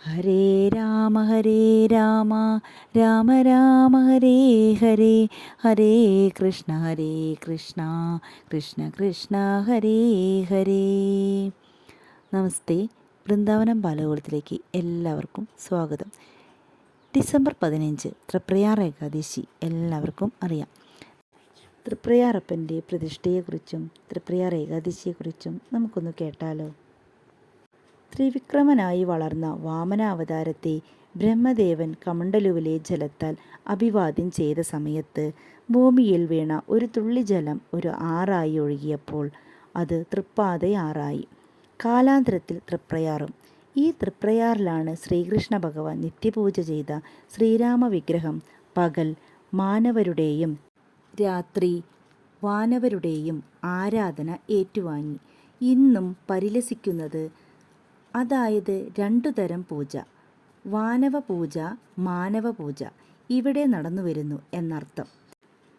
ഹരേ രാമ ഹരേ രാമ രാമ രാമ ഹരേ ഹരേ ഹരേ കൃഷ്ണ ഹരേ കൃഷ്ണ കൃഷ്ണ കൃഷ്ണ ഹരേ ഹരേ. നമസ്തേ. വൃന്ദാവനം ബാലകോളത്തിലേക്ക് എല്ലാവർക്കും സ്വാഗതം. ഡിസംബർ പതിനഞ്ച് തൃപ്രയാർ ഏകാദശി എല്ലാവർക്കും അറിയാം. തൃപ്രയാറപ്പന്റെ പ്രതിഷ്ഠയെക്കുറിച്ചും തൃപ്രയാർ ഏകാദശിയെക്കുറിച്ചും നമുക്കൊന്ന് കേട്ടാലോ? ത്രിവിക്രമനായി വളർന്ന വാമനാവതാരത്തെ ബ്രഹ്മദേവൻ കമണ്ഡലുവിലെ ജലത്താൽ അഭിവാദ്യം ചെയ്ത സമയത്ത് ഭൂമിയിൽ വീണ ഒരു തുള്ളി ജലം ഒരു ആറായി ഒഴുകിയപ്പോൾ അത് തൃപ്പാതയാറായി. കാലാന്തരത്തിൽ തൃപ്രയാറും. ഈ തൃപ്രയാറിലാണ് ശ്രീകൃഷ്ണ ഭഗവാൻ നിത്യപൂജ ചെയ്ത ശ്രീരാമ വിഗ്രഹം പകൽ മാനവരുടെയും രാത്രി വാനവരുടെയും ആരാധന ഏറ്റുവാങ്ങി. ഇന്നും പരിലസിക്കുന്നത് അതായത് രണ്ടു തരം പൂജ. വാനവ പൂജ മാനവ പൂജ ഇവിടെ നടന്നു വരുന്നു എന്നർത്ഥം.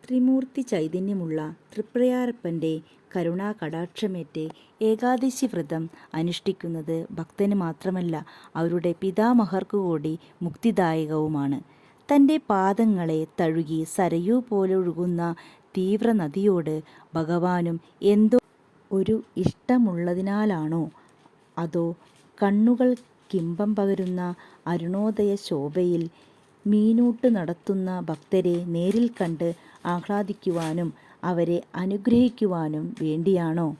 ത്രിമൂർത്തി ചൈതന്യമുള്ള തൃപ്രയാരപ്പന്റെ കരുണാ കടാക്ഷമേറ്റ് ഏകാദശി വ്രതം അനുഷ്ഠിക്കുന്നത് ഭക്തന് മാത്രമല്ല അവരുടെ പിതാമഹർക്കു കൂടി മുക്തിദായകവുമാണ്. തന്റെ പാദങ്ങളെ തഴുകി സരയൂ പോലൊഴുകുന്ന തീവ്ര നദിയോട് ഭഗവാനും എന്തോ ഒരു ഇഷ്ടമുള്ളതിനാലാണോ? അതോ കണ്ണുകൾ കിംബം പകരുന്ന അരുണോദയ ശോഭയിൽ മീനൂട്ട് നടത്തുന്ന ഭക്തരെ നേരിൽ കണ്ട് ആഹ്ലാദിക്കുവാനും അവരെ അനുഗ്രഹിക്കുവാനും വേണ്ടിയാണോ?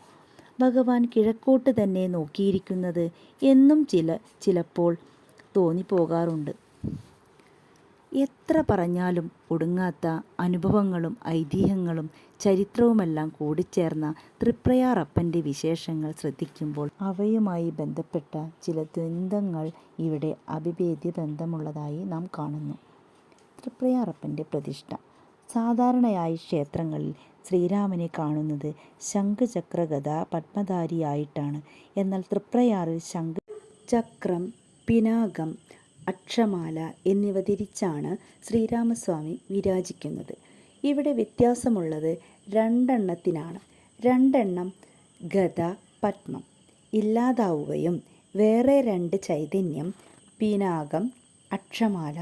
ഭഗവാൻ കിഴക്കോട്ട് തന്നെ നോക്കിയിരിക്കുന്നത് എന്നും ചില ചിലപ്പോൾ തോന്നിപ്പോകാറുണ്ട്. എത്ര പറഞ്ഞാലും ഒടുങ്ങാത്ത അനുഭവങ്ങളും ഐതിഹ്യങ്ങളും ചരിത്രവുമെല്ലാം കൂടിച്ചേർന്ന തൃപ്രയാറപ്പന്റെ വിശേഷങ്ങൾ ശ്രദ്ധിക്കുമ്പോൾ അവയുമായി ബന്ധപ്പെട്ട ചില ദ്വന്ദ്ങ്ങൾ ഇവിടെ അഭിഭേദ്യ ബന്ധമുള്ളതായി നാം കാണുന്നു. തൃപ്രയാറപ്പന്റെ പ്രതിഷ്ഠ. സാധാരണയായി ക്ഷേത്രങ്ങളിൽ ശ്രീരാമനെ കാണുന്നത് ശംഖുചക്ര ഗദ പത്മധാരിയായിട്ടാണ്. എന്നാൽ തൃപ്രയാറിൽ ശംഖ് ചക്രം പിനാകം അക്ഷമാല എന്നിവ തിരിച്ചാണ് ശ്രീരാമസ്വാമി വിരാജിക്കുന്നത്. ഇവിടെ വ്യത്യാസമുള്ളത് രണ്ടെണ്ണത്തിനാണ്. രണ്ടെണ്ണം ഗത പത്മം. ഇല്ലാതാവുകയും വേറെ രണ്ട് ചൈതന്യം പീനാകം അക്ഷമാല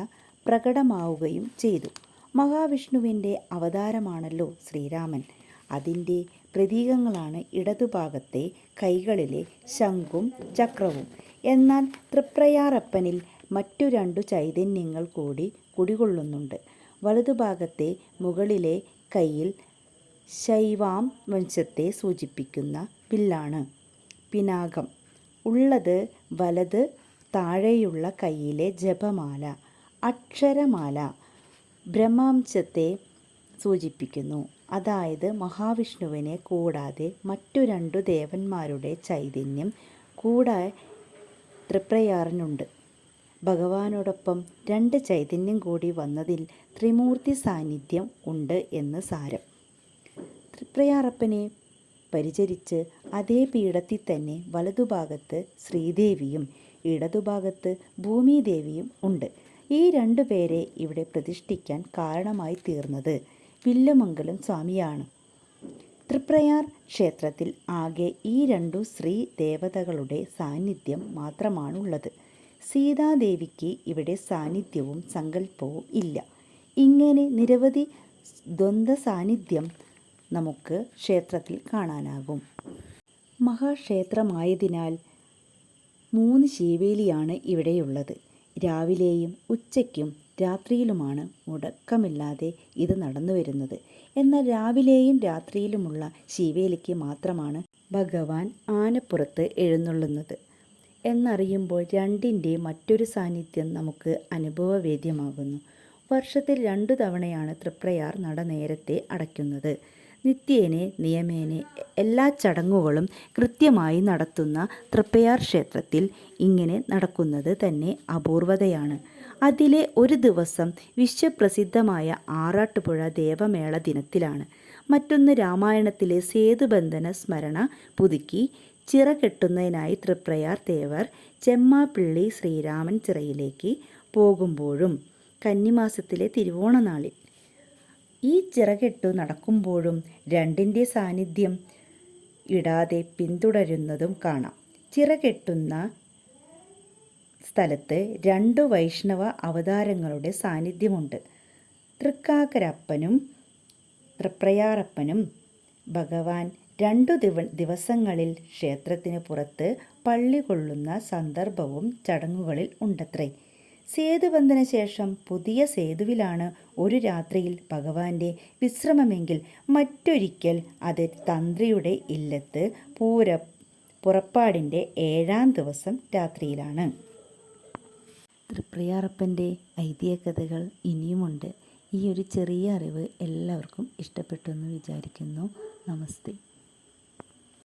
പ്രകടമാവുകയും ചെയ്തു. മഹാവിഷ്ണുവിന്റെ അവതാരമാണല്ലോ ശ്രീരാമൻ. അതിന്റെ പ്രതീകങ്ങളാണ് ഇടതുഭാഗത്തെ കൈകളിലെ ശംഖും ചക്രവും. എന്നാൽ തൃപ്രയാറപ്പനിൽ മറ്റു രണ്ടു ചൈതന്യങ്ങൾ കൂടി കുടികൊള്ളുന്നുണ്ട്. വലതുഭാഗത്തെ മുകളിലെ കയ്യിൽ ശൈവാം വംശത്തെ സൂചിപ്പിക്കുന്ന വില്ലാണ്. പിനാകം. ഉള്ളത് വലത് താഴെയുള്ള കയ്യിലെ ജപമാല അക്ഷരമാല ബ്രഹ്മാംശത്തെ സൂചിപ്പിക്കുന്നു. അതായത് മഹാവിഷ്ണുവിനെ കൂടാതെ മറ്റു രണ്ടു ദേവന്മാരുടെ ചൈതന്യം കൂടെ തൃപ്രയാറിനുണ്ട് ഭഗവാനോടൊപ്പം രണ്ട് ചൈതന്യം കൂടി വന്നതിൽ ത്രിമൂർത്തി സാന്നിധ്യം ഉണ്ട് എന്ന് സാരം. തൃപ്രയാറപ്പനെ പരിചരിച്ച് അതേ പീഠത്തിൽ തന്നെ വലതുഭാഗത്ത് ശ്രീദേവിയും ഇടതുഭാഗത്ത് ഭൂമിദേവിയും ഉണ്ട്. ഈ രണ്ടു പേരെ ഇവിടെ പ്രതിഷ്ഠിക്കാൻ കാരണമായി തീർന്നത് വില്ലമംഗലം സ്വാമിയാണ്. തൃപ്രയാർ ക്ഷേത്രത്തിൽ ആകെ ഈ രണ്ടു ശ്രീ ദേവതകളുടെ സാന്നിധ്യം മാത്രമാണുള്ളത്. സീതാദേവിക്ക് ഇവിടെ സാന്നിധ്യവും സങ്കല്പവും ഇല്ല. ഇങ്ങനെ നിരവധി ദ്വന്ദ്വ സാന്നിധ്യം നമുക്ക് ക്ഷേത്രത്തിൽ കാണാനാകും. മഹാക്ഷേത്രമായതിനാൽ മൂന്ന് ശീവേലിയാണ് ഇവിടെയുള്ളത്. രാവിലെയും ഉച്ചയ്ക്കും രാത്രിയിലുമാണ് മുടക്കമില്ലാതെ ഇത് നടന്നു വരുന്നത്. എന്നാൽ രാവിലെയും രാത്രിയിലുമുള്ള ശിവേലിക്ക് മാത്രമാണ് ഭഗവാൻ ആനപ്പുറത്ത് എഴുന്നള്ളുന്നത്. എന്നറിയുമ്പോൾ രണ്ടിന്റെ മറ്റൊരു സാന്നിധ്യം നമുക്ക് അനുഭവവേദ്യമാകുന്നു. വർഷത്തിൽ രണ്ടു തവണയാണ് തൃപ്രയാർ നട നേരത്തെ അടയ്ക്കുന്നത്. നിത്യേനെ നിയമേനെ എല്ലാ ചടങ്ങുകളും കൃത്യമായി നടത്തുന്ന തൃപ്പയാർ ക്ഷേത്രത്തിൽ ഇങ്ങനെ നടക്കുന്നത് തന്നെ അപൂർവതയാണ്. അതിലെ ഒരു ദിവസം വിശ്വപ്രസിദ്ധമായ ആറാട്ടുപുഴ ദേവമേള ദിനത്തിലാണ്. മറ്റൊന്ന് രാമായണത്തിലെ സേതുബന്ധന സ്മരണ പുതുക്കി ചിറ കെട്ടുന്നതിനായി തൃപ്രയാർ തേവർ ചെമ്മാപ്പിള്ളി ശ്രീരാമൻ ചിറയിലേക്ക് പോകുമ്പോഴും കന്നിമാസത്തിലെ തിരുവോണനാളിൽ ഈ ചിറകെട്ടു നടക്കുമ്പോഴും രണ്ടിന്റെ സാന്നിധ്യം ഇടാതെ പിന്തുടരുന്നതും കാണാം. ചിറകെട്ടുന്ന സ്ഥലത്ത് രണ്ടു വൈഷ്ണവ അവതാരങ്ങളുടെ സാന്നിധ്യമുണ്ട്. തൃക്കാക്കരപ്പനും തൃപ്രയാറപ്പനും ഭഗവാൻ രണ്ടു ദിവ ദിവസങ്ങളിൽ ക്ഷേത്രത്തിന് പുറത്ത് പള്ളി കൊള്ളുന്ന സന്ദർഭവും ചടങ്ങുകളിൽ ഉണ്ടത്രേ. സേതുബന്ധന ശേഷം പുതിയ സേതുവിലാണ് ഒരു രാത്രിയിൽ ഭഗവാന്റെ വിശ്രമമെങ്കിൽ മറ്റൊരിക്കൽ അത് തന്ത്രിയുടെ ഇല്ലത്ത് പൂര പുറപ്പാടിന്റെ ഏഴാം ദിവസം രാത്രിയിലാണ്. തൃപ്രിയാറപ്പന്റെ ഐതിഹ്യകഥകൾ ഇനിയുമുണ്ട്. ഈ ഒരു ചെറിയ അറിവ് എല്ലാവർക്കും ഇഷ്ടപ്പെട്ടു എന്ന് വിചാരിക്കുന്നു. നമസ്തേ.